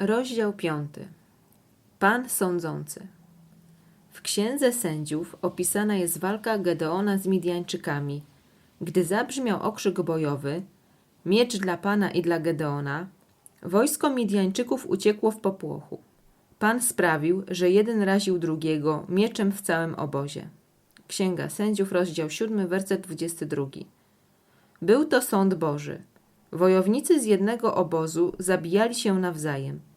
Rozdział 5. Pan sądzący. W księdze sędziów opisana jest walka Gedeona z Midianczykami. Gdy zabrzmiał okrzyk bojowy, miecz dla Pana i dla Gedeona, wojsko Midianczyków uciekło w popłochu. Pan sprawił, że jeden raził drugiego mieczem w całym obozie. Księga Sędziów, rozdział 7, werset 22. Był to sąd Boży. Wojownicy z jednego obozu zabijali się nawzajem.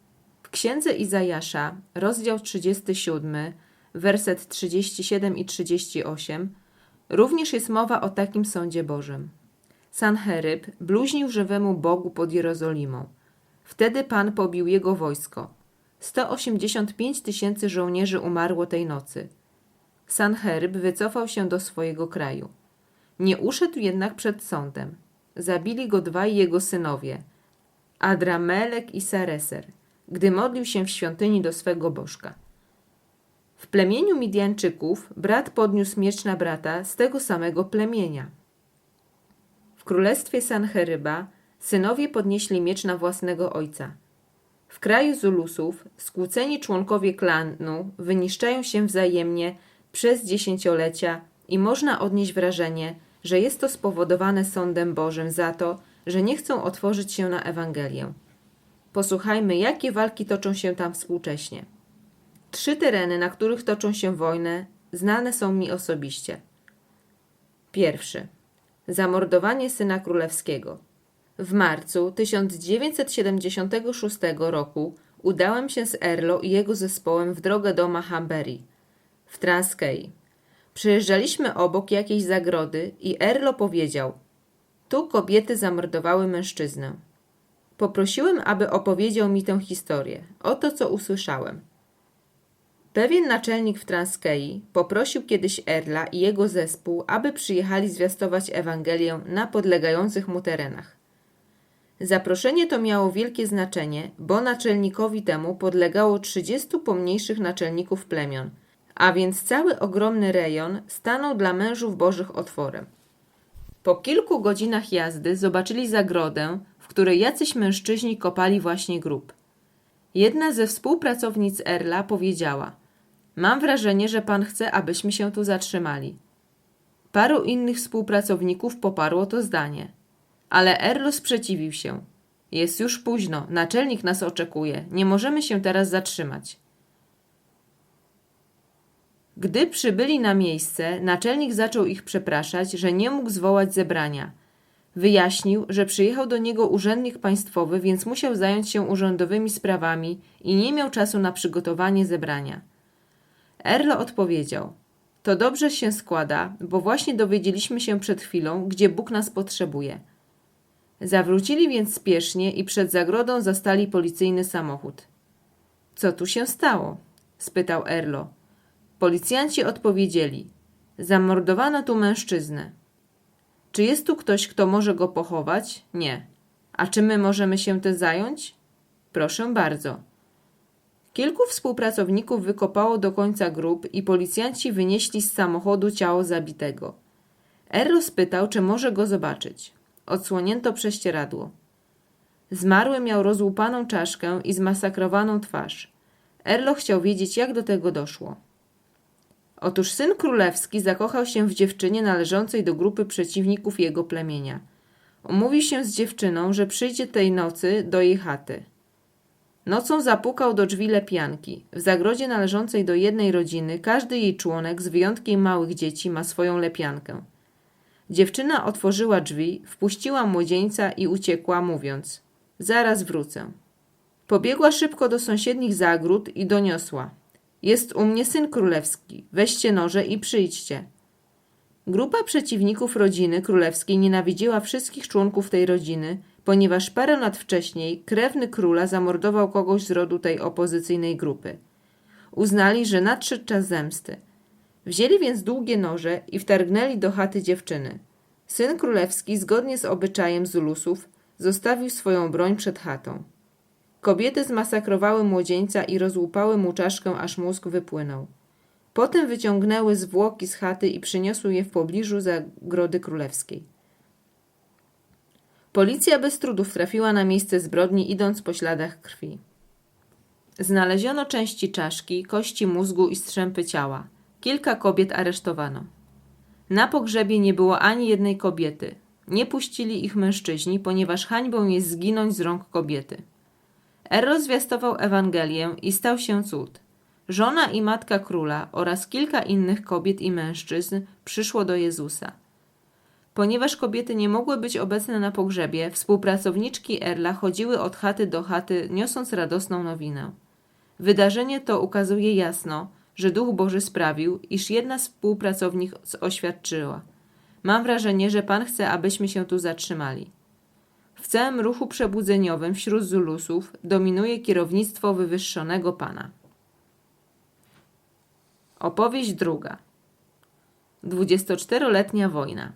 Księdze Izajasza, rozdział 37, werset 37 i 38, również jest mowa o takim sądzie Bożym. Sancheryb bluźnił żywemu Bogu pod Jerozolimą. Wtedy Pan pobił jego wojsko. 185 tysięcy żołnierzy umarło tej nocy. Sancheryb wycofał się do swojego kraju. Nie uszedł jednak przed sądem. Zabili go dwaj jego synowie, Adramelek i Sareser, gdy modlił się w świątyni do swego bożka. W plemieniu Midianczyków brat podniósł miecz na brata z tego samego plemienia. W królestwie Sancheryba synowie podnieśli miecz na własnego ojca. W kraju Zulusów skłóceni członkowie klanu wyniszczają się wzajemnie przez dziesięciolecia i można odnieść wrażenie, że jest to spowodowane sądem Bożym za to, że nie chcą otworzyć się na Ewangelię. Posłuchajmy, jakie walki toczą się tam współcześnie. Trzy tereny, na których toczą się wojny, znane są mi osobiście. Pierwszy. Zamordowanie syna królewskiego. W marcu 1976 roku udałem się z Erlo i jego zespołem w drogę do Mahamberi w Transkei. Przejeżdżaliśmy obok jakiejś zagrody i Erlo powiedział: Tu kobiety zamordowały mężczyznę. Poprosiłem, aby opowiedział mi tę historię. Oto co usłyszałem. Pewien naczelnik w Transkei poprosił kiedyś Erla i jego zespół, aby przyjechali zwiastować Ewangelię na podlegających mu terenach. Zaproszenie to miało wielkie znaczenie, bo naczelnikowi temu podlegało 30 pomniejszych naczelników plemion, a więc cały ogromny rejon stanął dla mężów bożych otworem. Po kilku godzinach jazdy zobaczyli zagrodę, której jacyś mężczyźni kopali właśnie grób. Jedna ze współpracownic Erla powiedziała: Mam wrażenie, że pan chce, abyśmy się tu zatrzymali. Paru innych współpracowników poparło to zdanie. Ale Erlo sprzeciwił się. Jest już późno, naczelnik nas oczekuje, nie możemy się teraz zatrzymać. Gdy przybyli na miejsce, naczelnik zaczął ich przepraszać, że nie mógł zwołać zebrania. Wyjaśnił, że przyjechał do niego urzędnik państwowy, więc musiał zająć się urzędowymi sprawami i nie miał czasu na przygotowanie zebrania. Erlo odpowiedział: To dobrze się składa, bo właśnie dowiedzieliśmy się przed chwilą, gdzie Bóg nas potrzebuje. Zawrócili więc spiesznie i przed zagrodą zastali policyjny samochód. Co tu się stało? spytał Erlo. Policjanci odpowiedzieli: Zamordowano tu mężczyznę. Czy jest tu ktoś, kto może go pochować? Nie. A czy my możemy się tym zająć? Proszę bardzo. Kilku współpracowników wykopało do końca grób i policjanci wynieśli z samochodu ciało zabitego. Erro spytał, czy może go zobaczyć. Odsłonięto prześcieradło. Zmarły miał rozłupaną czaszkę i zmasakrowaną twarz. Erlo chciał wiedzieć, jak do tego doszło. Otóż syn królewski zakochał się w dziewczynie należącej do grupy przeciwników jego plemienia. Umówił się z dziewczyną, że przyjdzie tej nocy do jej chaty. Nocą zapukał do drzwi lepianki. W zagrodzie należącej do jednej rodziny każdy jej członek, z wyjątkiem małych dzieci, ma swoją lepiankę. Dziewczyna otworzyła drzwi, wpuściła młodzieńca i uciekła, mówiąc: Zaraz wrócę. Pobiegła szybko do sąsiednich zagród i doniosła: Jest u mnie syn królewski, weźcie noże i przyjdźcie. Grupa przeciwników rodziny królewskiej nienawidziła wszystkich członków tej rodziny, ponieważ parę lat wcześniej krewny króla zamordował kogoś z rodu tej opozycyjnej grupy. Uznali, że nadszedł czas zemsty. Wzięli więc długie noże i wtargnęli do chaty dziewczyny. Syn królewski, zgodnie z obyczajem Zulusów, zostawił swoją broń przed chatą. Kobiety zmasakrowały młodzieńca i rozłupały mu czaszkę, aż mózg wypłynął. Potem wyciągnęły zwłoki z chaty i przyniosły je w pobliżu zagrody królewskiej. Policja bez trudów trafiła na miejsce zbrodni, idąc po śladach krwi. Znaleziono części czaszki, kości mózgu i strzępy ciała. Kilka kobiet aresztowano. Na pogrzebie nie było ani jednej kobiety. Nie puścili ich mężczyźni, ponieważ hańbą jest zginąć z rąk kobiety. Rozwiastował Ewangelię i stał się cud. Żona i matka króla oraz kilka innych kobiet i mężczyzn przyszło do Jezusa. Ponieważ kobiety nie mogły być obecne na pogrzebie, współpracowniczki Erla chodziły od chaty do chaty, niosąc radosną nowinę. Wydarzenie to ukazuje jasno, że Duch Boży sprawił, iż jedna z współpracownik oświadczyła: Mam wrażenie, że Pan chce, abyśmy się tu zatrzymali. W całym ruchu przebudzeniowym wśród Zulusów dominuje kierownictwo wywyższonego Pana. Opowieść druga. 24-letnia wojna.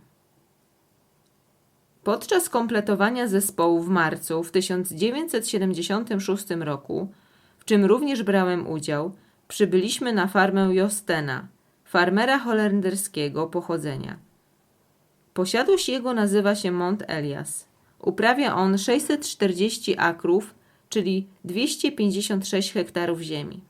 Podczas kompletowania zespołu w marcu w 1976 roku, w czym również brałem udział, przybyliśmy na farmę Jostena, farmera holenderskiego pochodzenia. Posiadłość jego nazywa się Mont Elias. Uprawia on 640 akrów, czyli 256 hektarów ziemi.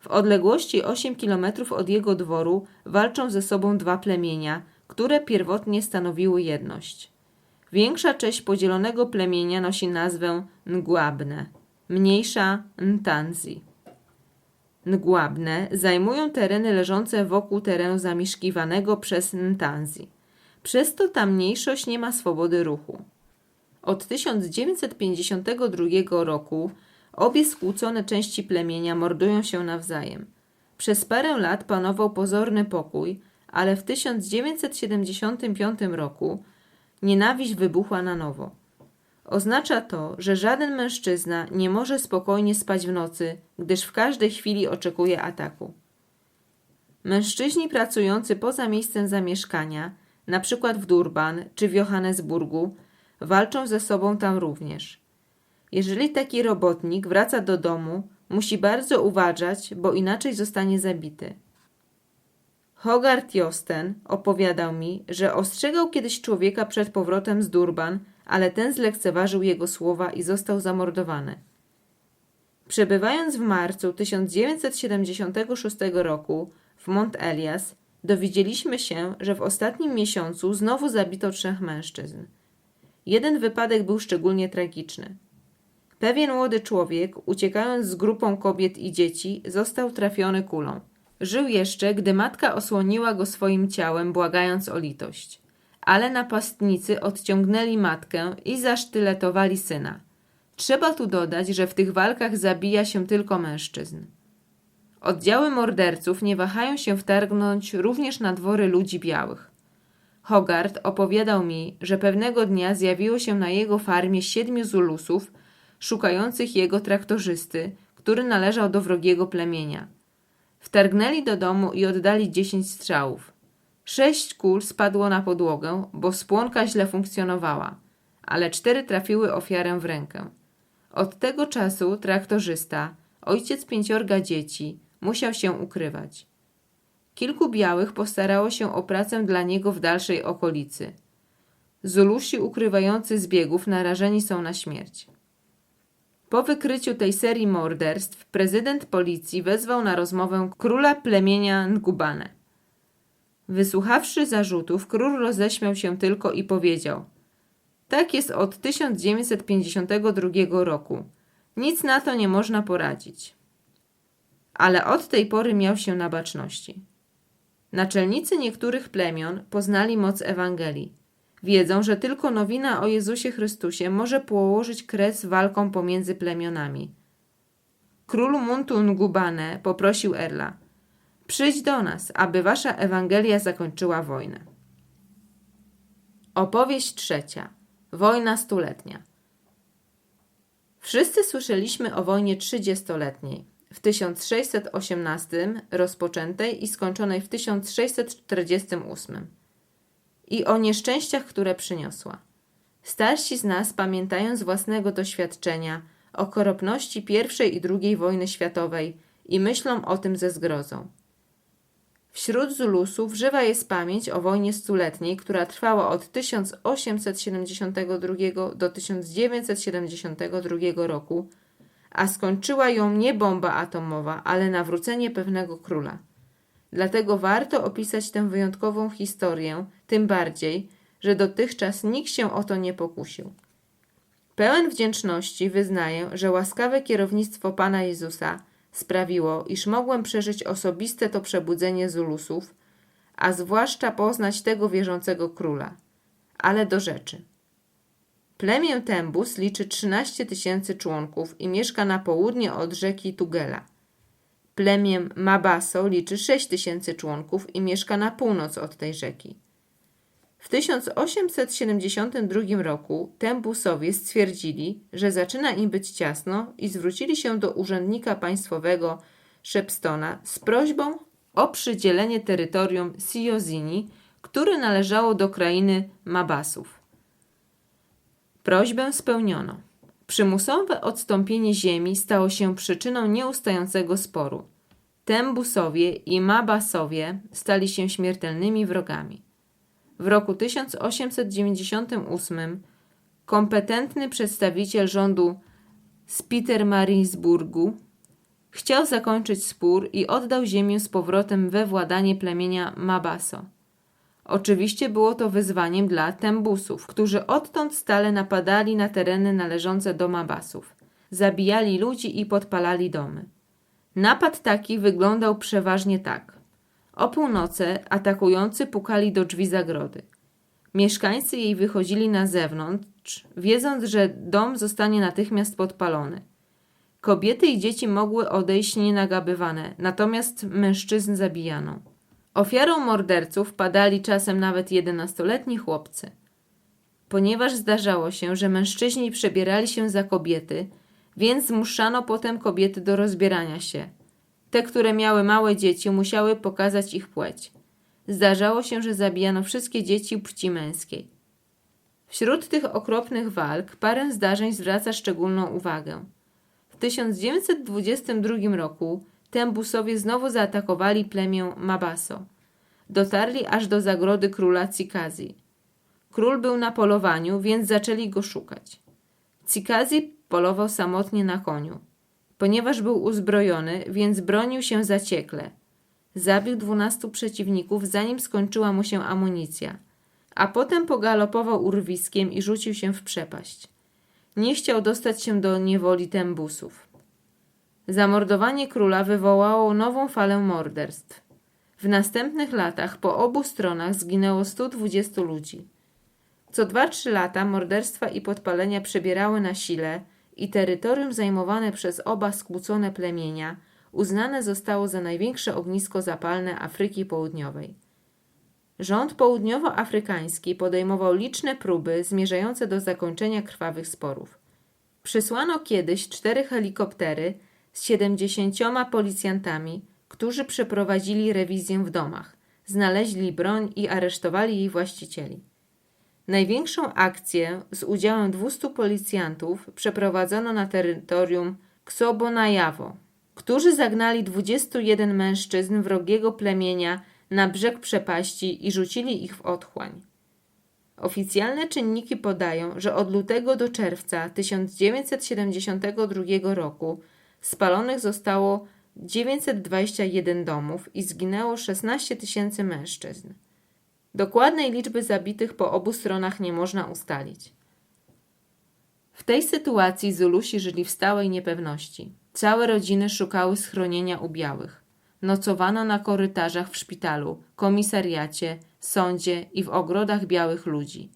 W odległości 8 km od jego dworu walczą ze sobą dwa plemienia, które pierwotnie stanowiły jedność. Większa część podzielonego plemienia nosi nazwę Ngłabne, mniejsza Ntanzi. Ngłabne zajmują tereny leżące wokół terenu zamieszkiwanego przez Ntanzi. Przez to ta mniejszość nie ma swobody ruchu. Od 1952 roku obie skłócone części plemienia mordują się nawzajem. Przez parę lat panował pozorny pokój, ale w 1975 roku nienawiść wybuchła na nowo. Oznacza to, że żaden mężczyzna nie może spokojnie spać w nocy, gdyż w każdej chwili oczekuje ataku. Mężczyźni pracujący poza miejscem zamieszkania, na przykład w Durban czy w Johannesburgu, walczą ze sobą tam również. Jeżeli taki robotnik wraca do domu, musi bardzo uważać, bo inaczej zostanie zabity. Hogarth Josten opowiadał mi, że ostrzegał kiedyś człowieka przed powrotem z Durban, ale ten zlekceważył jego słowa i został zamordowany. Przebywając w marcu 1976 roku w Mont Elias, dowiedzieliśmy się, że w ostatnim miesiącu znowu zabito trzech mężczyzn. Jeden wypadek był szczególnie tragiczny. Pewien młody człowiek, uciekając z grupą kobiet i dzieci, został trafiony kulą. Żył jeszcze, gdy matka osłoniła go swoim ciałem, błagając o litość. Ale napastnicy odciągnęli matkę i zasztyletowali syna. Trzeba tu dodać, że w tych walkach zabija się tylko mężczyzn. Oddziały morderców nie wahają się wtargnąć również na dwory ludzi białych. Hogarth opowiadał mi, że pewnego dnia zjawiło się na jego farmie siedmiu Zulusów, szukających jego traktorzysty, który należał do wrogiego plemienia. Wtargnęli do domu i oddali dziesięć strzałów. Sześć kul spadło na podłogę, bo spłonka źle funkcjonowała, ale cztery trafiły ofiarę w rękę. Od tego czasu traktorzysta, ojciec pięciorga dzieci, musiał się ukrywać. Kilku białych postarało się o pracę dla niego w dalszej okolicy. Zulusi ukrywający zbiegów narażeni są na śmierć. Po wykryciu tej serii morderstw prezydent policji wezwał na rozmowę króla plemienia Ngubane. Wysłuchawszy zarzutów, król roześmiał się tylko i powiedział: Tak jest od 1952 roku. Nic na to nie można poradzić. Ale od tej pory miał się na baczności. Naczelnicy niektórych plemion poznali moc Ewangelii Wiedzą, że tylko nowina o Jezusie Chrystusie może położyć kres walkom pomiędzy plemionami. Król Muntu Ngubane poprosił Erla: Przyjdź do nas, aby wasza Ewangelia zakończyła wojnę. Opowieść trzecia. Wojna stuletnia. Wszyscy słyszeliśmy o wojnie trzydziestoletniej, w 1618 rozpoczętej i skończonej w 1648 i o nieszczęściach, które przyniosła. Starsi z nas pamiętają z własnego doświadczenia o okropności I i II wojny światowej i myślą o tym ze zgrozą. Wśród Zulusów żywa jest pamięć o wojnie stuletniej, która trwała od 1872 do 1972 roku, a skończyła ją nie bomba atomowa, ale nawrócenie pewnego króla. Dlatego warto opisać tę wyjątkową historię, tym bardziej, że dotychczas nikt się o to nie pokusił. Pełen wdzięczności wyznaję, że łaskawe kierownictwo Pana Jezusa sprawiło, iż mogłem przeżyć osobiste to przebudzenie Zulusów, a zwłaszcza poznać tego wierzącego króla. Ale do rzeczy. Plemię Tembus liczy 13 tysięcy członków i mieszka na południe od rzeki Tugela. Plemię Mabaso liczy 6 tysięcy członków i mieszka na północ od tej rzeki. W 1872 roku Tembusowie stwierdzili, że zaczyna im być ciasno i zwrócili się do urzędnika państwowego Shepstona z prośbą o przydzielenie terytorium Siozini, które należało do krainy Mabasów. Prośbę spełniono. Przymusowe odstąpienie ziemi stało się przyczyną nieustającego sporu. Tembusowie i Mabasowie stali się śmiertelnymi wrogami. W roku 1898 kompetentny przedstawiciel rządu z Petermarisburgu chciał zakończyć spór i oddał ziemię z powrotem we władanie plemienia Mabaso. Oczywiście było to wyzwaniem dla Tembusów, którzy odtąd stale napadali na tereny należące do Mabasów. Zabijali ludzi i podpalali domy. Napad taki wyglądał przeważnie tak. O północy atakujący pukali do drzwi zagrody. Mieszkańcy jej wychodzili na zewnątrz, wiedząc, że dom zostanie natychmiast podpalony. Kobiety i dzieci mogły odejść nienagabywane, natomiast mężczyzn zabijano. Ofiarą morderców padali czasem nawet jedenastoletni chłopcy. Ponieważ zdarzało się, że mężczyźni przebierali się za kobiety, więc zmuszano potem kobiety do rozbierania się. Te, które miały małe dzieci, musiały pokazać ich płeć. Zdarzało się, że zabijano wszystkie dzieci płci męskiej. Wśród tych okropnych walk parę zdarzeń zwraca szczególną uwagę. W 1922 roku Tembusowie znowu zaatakowali plemię Mabaso. Dotarli aż do zagrody króla Cikazi. Król był na polowaniu, więc zaczęli go szukać. Cikazi polował samotnie na koniu. Ponieważ był uzbrojony, więc bronił się zaciekle. Zabił dwunastu przeciwników, zanim skończyła mu się amunicja, a potem pogalopował urwiskiem i rzucił się w przepaść. Nie chciał dostać się do niewoli tembusów. Zamordowanie króla wywołało nową falę morderstw. W następnych latach po obu stronach zginęło 120 ludzi. Co 2-3 lata morderstwa i podpalenia przebierały na sile i terytorium zajmowane przez oba skłócone plemienia uznane zostało za największe ognisko zapalne Afryki Południowej. Rząd południowoafrykański podejmował liczne próby zmierzające do zakończenia krwawych sporów. Przysłano kiedyś cztery helikoptery z siedemdziesięcioma policjantami, którzy przeprowadzili rewizję w domach, znaleźli broń i aresztowali jej właścicieli. Największą akcję z udziałem 200 policjantów przeprowadzono na terytorium Ksobonajawo, którzy zagnali 21 mężczyzn wrogiego plemienia na brzeg przepaści i rzucili ich w otchłań. Oficjalne czynniki podają, że od lutego do czerwca 1972 roku spalonych zostało 921 domów i zginęło 16 tysięcy mężczyzn. Dokładnej liczby zabitych po obu stronach nie można ustalić. W tej sytuacji Zulusi żyli w stałej niepewności. Całe rodziny szukały schronienia u białych. Nocowano na korytarzach w szpitalu, komisariacie, sądzie i w ogrodach białych ludzi.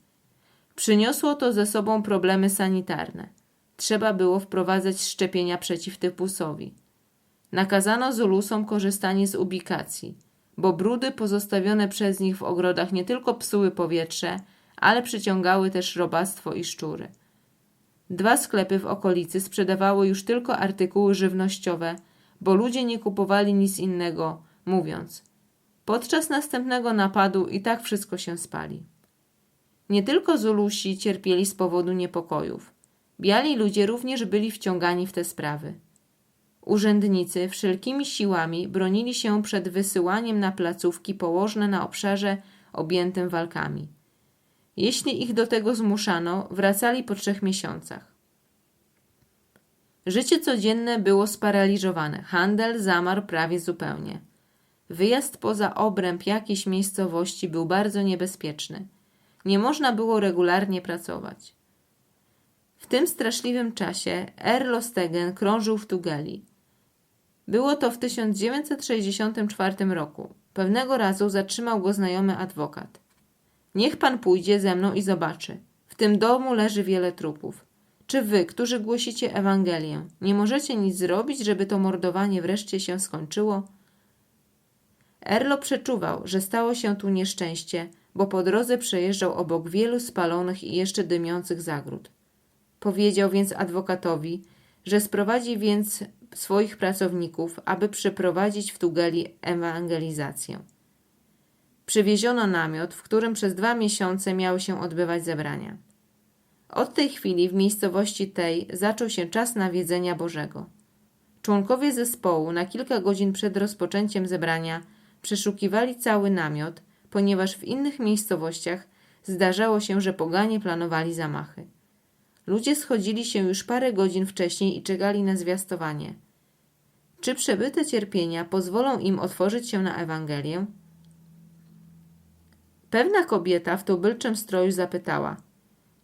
Przyniosło to ze sobą problemy sanitarne. Trzeba było wprowadzać szczepienia przeciw typusowi. Nakazano Zulusom korzystanie z ubikacji, bo brudy pozostawione przez nich w ogrodach nie tylko psuły powietrze, ale przyciągały też robactwo i szczury. Dwa sklepy w okolicy sprzedawały już tylko artykuły żywnościowe, bo ludzie nie kupowali nic innego, mówiąc: Podczas następnego napadu i tak wszystko się spali. Nie tylko Zulusi cierpieli z powodu niepokojów. Biali ludzie również byli wciągani w te sprawy. Urzędnicy wszelkimi siłami bronili się przed wysyłaniem na placówki położne na obszarze objętym walkami. Jeśli ich do tego zmuszano, wracali po trzech miesiącach. Życie codzienne było sparaliżowane, handel zamarł prawie zupełnie. Wyjazd poza obręb jakiejś miejscowości był bardzo niebezpieczny. Nie można było regularnie pracować. W tym straszliwym czasie Erlo Stegen krążył w Tugeli. Było to w 1964 roku. Pewnego razu zatrzymał go znajomy adwokat. Niech pan pójdzie ze mną i zobaczy. W tym domu leży wiele trupów. Czy wy, którzy głosicie Ewangelię, nie możecie nic zrobić, żeby to mordowanie wreszcie się skończyło? Erlo przeczuwał, że stało się tu nieszczęście, bo po drodze przejeżdżał obok wielu spalonych i jeszcze dymiących zagród. Powiedział więc adwokatowi, że sprowadzi więc swoich pracowników, aby przeprowadzić w Tugeli ewangelizację. Przywieziono namiot, w którym przez dwa miesiące miały się odbywać zebrania. Od tej chwili w miejscowości tej zaczął się czas nawiedzenia Bożego. Członkowie zespołu na kilka godzin przed rozpoczęciem zebrania przeszukiwali cały namiot, ponieważ w innych miejscowościach zdarzało się, że poganie planowali zamachy. Ludzie schodzili się już parę godzin wcześniej i czekali na zwiastowanie. Czy przebyte cierpienia pozwolą im otworzyć się na Ewangelię? Pewna kobieta w tubylczym stroju zapytała: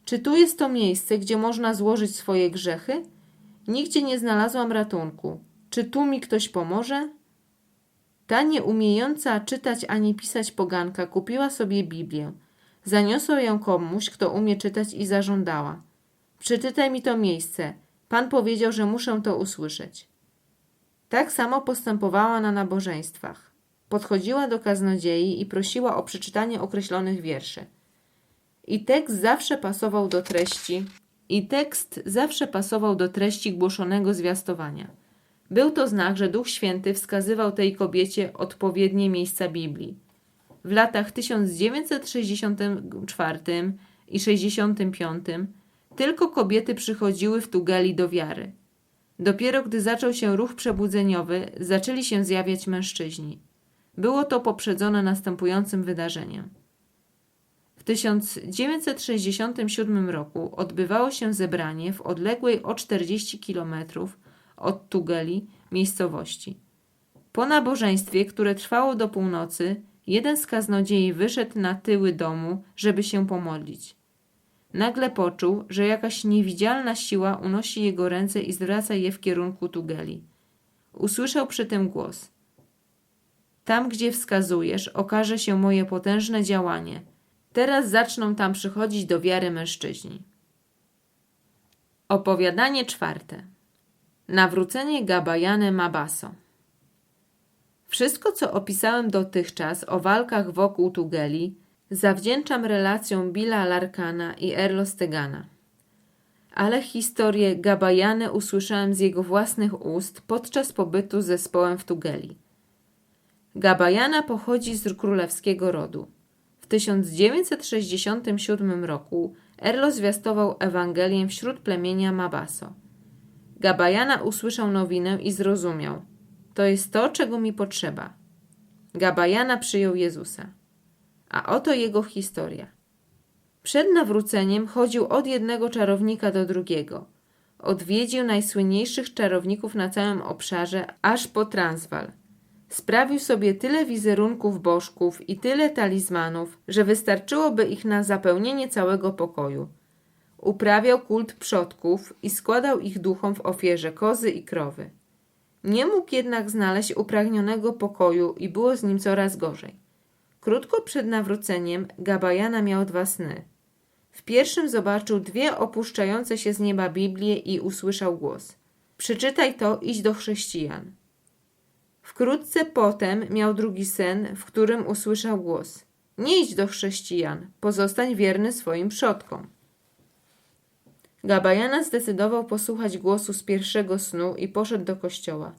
Czy tu jest to miejsce, gdzie można złożyć swoje grzechy? Nigdzie nie znalazłam ratunku. Czy tu mi ktoś pomoże? Ta nieumiejąca czytać ani pisać poganka kupiła sobie Biblię. Zaniosła ją komuś, kto umie czytać i zażądała. Przeczytaj mi to miejsce. Pan powiedział, że muszę to usłyszeć. Tak samo postępowała na nabożeństwach. Podchodziła do kaznodziei i prosiła o przeczytanie określonych wierszy. I tekst zawsze pasował do treści, i tekst zawsze pasował do treści głoszonego zwiastowania. Był to znak, że Duch Święty wskazywał tej kobiecie odpowiednie miejsca Biblii. W latach 1964 i 65 tylko kobiety przychodziły w Tugeli do wiary. Dopiero gdy zaczął się ruch przebudzeniowy, zaczęli się zjawiać mężczyźni. Było to poprzedzone następującym wydarzeniem. W 1967 roku odbywało się zebranie w odległej o 40 km od Tugeli miejscowości. Po nabożeństwie, które trwało do północy, jeden z kaznodziei wyszedł na tyły domu, żeby się pomodlić. Nagle poczuł, że jakaś niewidzialna siła unosi jego ręce i zwraca je w kierunku Tugeli. Usłyszał przy tym głos. Tam, gdzie wskazujesz, okaże się moje potężne działanie. Teraz zaczną tam przychodzić do wiary mężczyźni. Opowiadanie czwarte. Nawrócenie Gabajane Mabaso. Wszystko, co opisałem dotychczas o walkach wokół Tugeli, zawdzięczam relacjom Billa Larkana i Erlo Stegana. Ale historię Gabajane usłyszałem z jego własnych ust podczas pobytu z zespołem w Tugeli. Gabajana pochodzi z królewskiego rodu. W 1967 roku Erlo zwiastował Ewangelię wśród plemienia Mabaso. Gabajana usłyszał nowinę i zrozumiał. To jest to, czego mi potrzeba. Gabajana przyjął Jezusa. A oto jego historia. Przed nawróceniem chodził od jednego czarownika do drugiego. Odwiedził najsłynniejszych czarowników na całym obszarze, aż po Transwal. Sprawił sobie tyle wizerunków bożków i tyle talizmanów, że wystarczyłoby ich na zapełnienie całego pokoju. Uprawiał kult przodków i składał ich duchom w ofierze kozy i krowy. Nie mógł jednak znaleźć upragnionego pokoju i było z nim coraz gorzej. Krótko przed nawróceniem Gabajana miał dwa sny. W pierwszym zobaczył dwie opuszczające się z nieba Biblię i usłyszał głos. Przeczytaj to, idź do chrześcijan. Wkrótce potem miał drugi sen, w którym usłyszał głos. Nie idź do chrześcijan, pozostań wierny swoim przodkom. Gabajana zdecydował posłuchać głosu z pierwszego snu i poszedł do kościoła.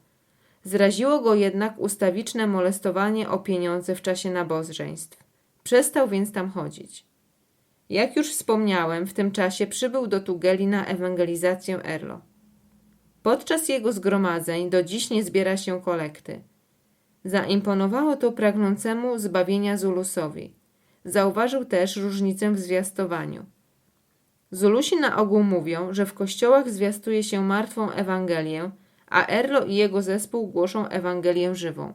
Zraziło go jednak ustawiczne molestowanie o pieniądze w czasie nabożeństw. Przestał więc tam chodzić. Jak już wspomniałem, w tym czasie przybył do Tugeli na ewangelizację Erlo. Podczas jego zgromadzeń do dziś nie zbiera się kolekty. Zaimponowało to pragnącemu zbawienia Zulusowi. Zauważył też różnicę w zwiastowaniu. Zulusi na ogół mówią, że w kościołach zwiastuje się martwą Ewangelię, a Erlo i jego zespół głoszą Ewangelię żywą.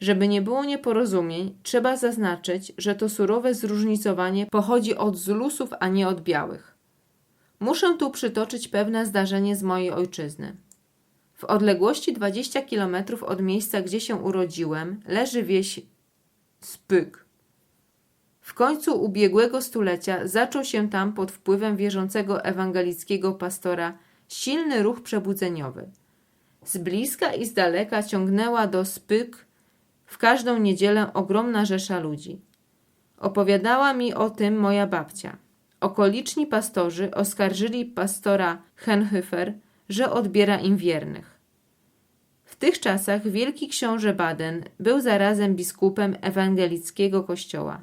Żeby nie było nieporozumień, trzeba zaznaczyć, że to surowe zróżnicowanie pochodzi od Zulusów, a nie od białych. Muszę tu przytoczyć pewne zdarzenie z mojej ojczyzny. W odległości 20 km od miejsca, gdzie się urodziłem, leży wieś Spyk. W końcu ubiegłego stulecia zaczął się tam pod wpływem wierzącego ewangelickiego pastora silny ruch przebudzeniowy. Z bliska i z daleka ciągnęła do Spyk w każdą niedzielę ogromna rzesza ludzi. Opowiadała mi o tym moja babcia. Okoliczni pastorzy oskarżyli pastora Henhyfer, że odbiera im wiernych. W tych czasach wielki książę Baden był zarazem biskupem ewangelickiego kościoła.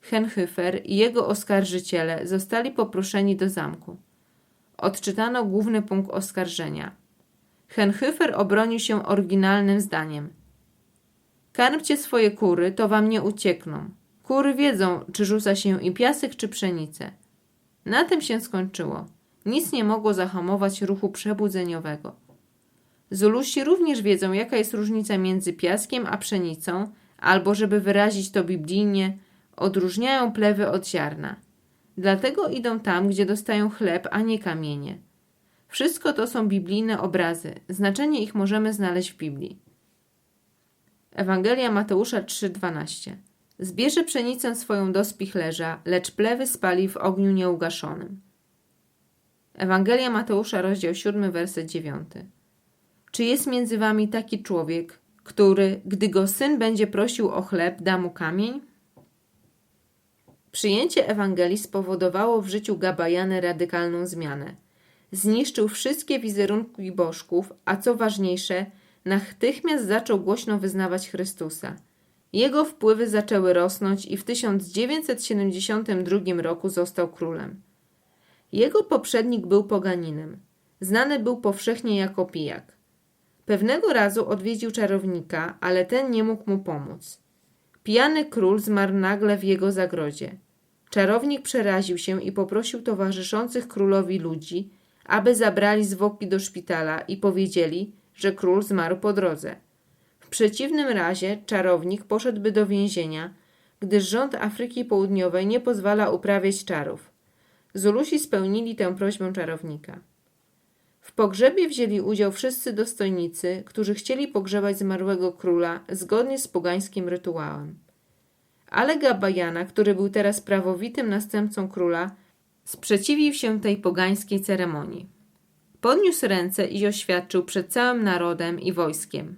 Henhyfer i jego oskarżyciele zostali poproszeni do zamku. Odczytano główny punkt oskarżenia. Henhyfer obronił się oryginalnym zdaniem. Karmcie swoje kury, to wam nie uciekną. Kury wiedzą, czy rzuca się im piasek, czy pszenicę. Na tym się skończyło. Nic nie mogło zahamować ruchu przebudzeniowego. Zulusi również wiedzą, jaka jest różnica między piaskiem a pszenicą, albo żeby wyrazić to biblijnie, odróżniają plewy od ziarna. Dlatego idą tam, gdzie dostają chleb, a nie kamienie. Wszystko to są biblijne obrazy. Znaczenie ich możemy znaleźć w Biblii. Ewangelia Mateusza 3:12 Zbierze pszenicę swoją do spichlerza, lecz plewy spali w ogniu nieugaszonym. Ewangelia Mateusza, rozdział 7, werset 9. Czy jest między wami taki człowiek, który, gdy go syn będzie prosił o chleb, da mu kamień? Przyjęcie Ewangelii spowodowało w życiu Gabajany radykalną zmianę. Zniszczył wszystkie wizerunki bożków, a co ważniejsze, natychmiast zaczął głośno wyznawać Chrystusa. Jego wpływy zaczęły rosnąć i w 1972 roku został królem. Jego poprzednik był poganinem. Znany był powszechnie jako pijak. Pewnego razu odwiedził czarownika, ale ten nie mógł mu pomóc. Pijany król zmarł nagle w jego zagrodzie. Czarownik przeraził się i poprosił towarzyszących królowi ludzi, aby zabrali zwłoki do szpitala i powiedzieli, że król zmarł po drodze. W przeciwnym razie czarownik poszedłby do więzienia, gdyż rząd Afryki Południowej nie pozwala uprawiać czarów. Zulusi spełnili tę prośbę czarownika. W pogrzebie wzięli udział wszyscy dostojnicy, którzy chcieli pogrzebać zmarłego króla zgodnie z pogańskim rytuałem. Ale Gabajana, który był teraz prawowitym następcą króla, sprzeciwił się tej pogańskiej ceremonii. Podniósł ręce i oświadczył przed całym narodem i wojskiem.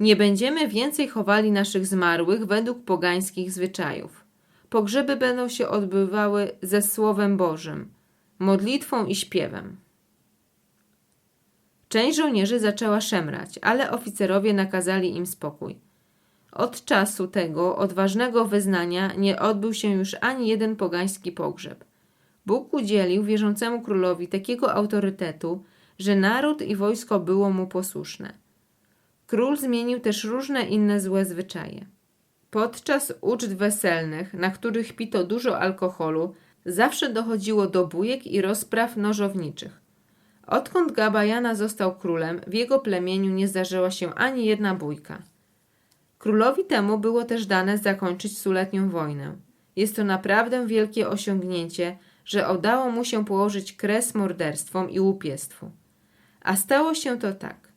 Nie będziemy więcej chowali naszych zmarłych według pogańskich zwyczajów. Pogrzeby będą się odbywały ze Słowem Bożym, modlitwą i śpiewem. Część żołnierzy zaczęła szemrać, ale oficerowie nakazali im spokój. Od czasu tego odważnego wyznania nie odbył się już ani jeden pogański pogrzeb. Bóg udzielił wierzącemu królowi takiego autorytetu, że naród i wojsko było mu posłuszne. Król zmienił też różne inne złe zwyczaje. Podczas uczt weselnych, na których pito dużo alkoholu, zawsze dochodziło do bujek i rozpraw nożowniczych. Odkąd Gabajana został królem, w jego plemieniu nie zdarzyła się ani jedna bójka. Królowi temu było też dane zakończyć stuletnią wojnę. Jest to naprawdę wielkie osiągnięcie, że udało mu się położyć kres morderstwom i łupiestwu. A stało się to tak.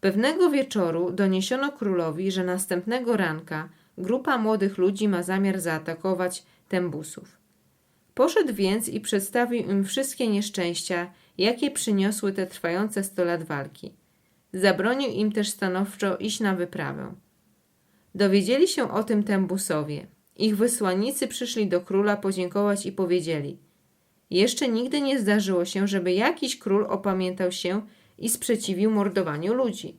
Pewnego wieczoru doniesiono królowi, że następnego ranka grupa młodych ludzi ma zamiar zaatakować tembusów. Poszedł więc i przedstawił im wszystkie nieszczęścia, jakie przyniosły te trwające sto lat walki. Zabronił im też stanowczo iść na wyprawę. Dowiedzieli się o tym tembusowie. Ich wysłannicy przyszli do króla podziękować i powiedzieli – jeszcze nigdy nie zdarzyło się, żeby jakiś król opamiętał się i sprzeciwił mordowaniu ludzi.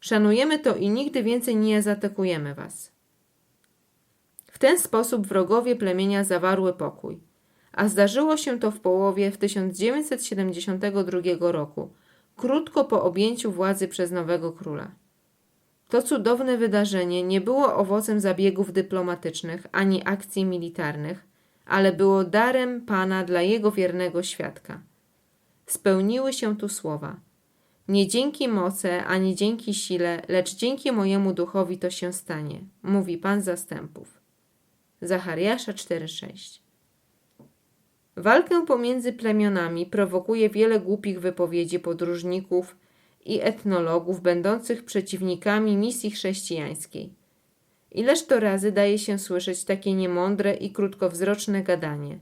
Szanujemy to i nigdy więcej nie zaatakujemy was. W ten sposób wrogowie plemienia zawarły pokój, a zdarzyło się to w połowie w 1972 roku, krótko po objęciu władzy przez nowego króla. To cudowne wydarzenie nie było owocem zabiegów dyplomatycznych ani akcji militarnych, ale było darem Pana dla jego wiernego świadka. Spełniły się tu słowa. Nie dzięki mocy, ani dzięki sile, lecz dzięki mojemu duchowi to się stanie, mówi Pan zastępów. Zachariasza 4:6 Walkę pomiędzy plemionami prowokuje wiele głupich wypowiedzi podróżników i etnologów będących przeciwnikami misji chrześcijańskiej. Ileż to razy daje się słyszeć takie niemądre i krótkowzroczne gadanie.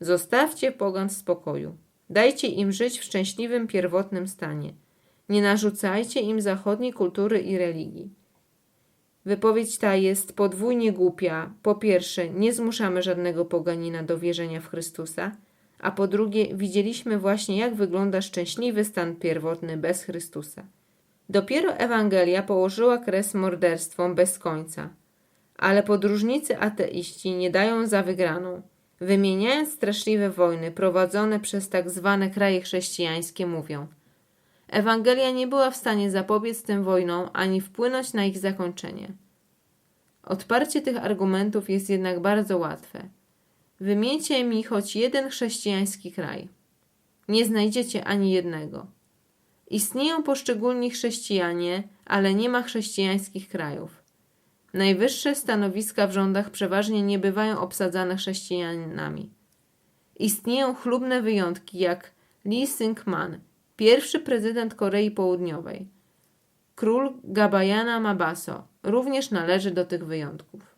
Zostawcie pogan w spokoju. Dajcie im żyć w szczęśliwym pierwotnym stanie. Nie narzucajcie im zachodniej kultury i religii. Wypowiedź ta jest podwójnie głupia. Po pierwsze, nie zmuszamy żadnego poganina do wierzenia w Chrystusa, a po drugie, widzieliśmy właśnie, jak wygląda szczęśliwy stan pierwotny bez Chrystusa. Dopiero Ewangelia położyła kres morderstwom bez końca, ale podróżnicy ateiści nie dają za wygraną. Wymieniając straszliwe wojny prowadzone przez tak zwane kraje chrześcijańskie, mówią: Ewangelia nie była w stanie zapobiec tym wojnom ani wpłynąć na ich zakończenie. Odparcie tych argumentów jest jednak bardzo łatwe. Wymieńcie mi choć jeden chrześcijański kraj. Nie znajdziecie ani jednego. Istnieją poszczególni chrześcijanie, ale nie ma chrześcijańskich krajów. Najwyższe stanowiska w rządach przeważnie nie bywają obsadzane chrześcijanami. Istnieją chlubne wyjątki jak Lee Syng-man, pierwszy prezydent Korei Południowej. Król Gabayana Mabaso również należy do tych wyjątków.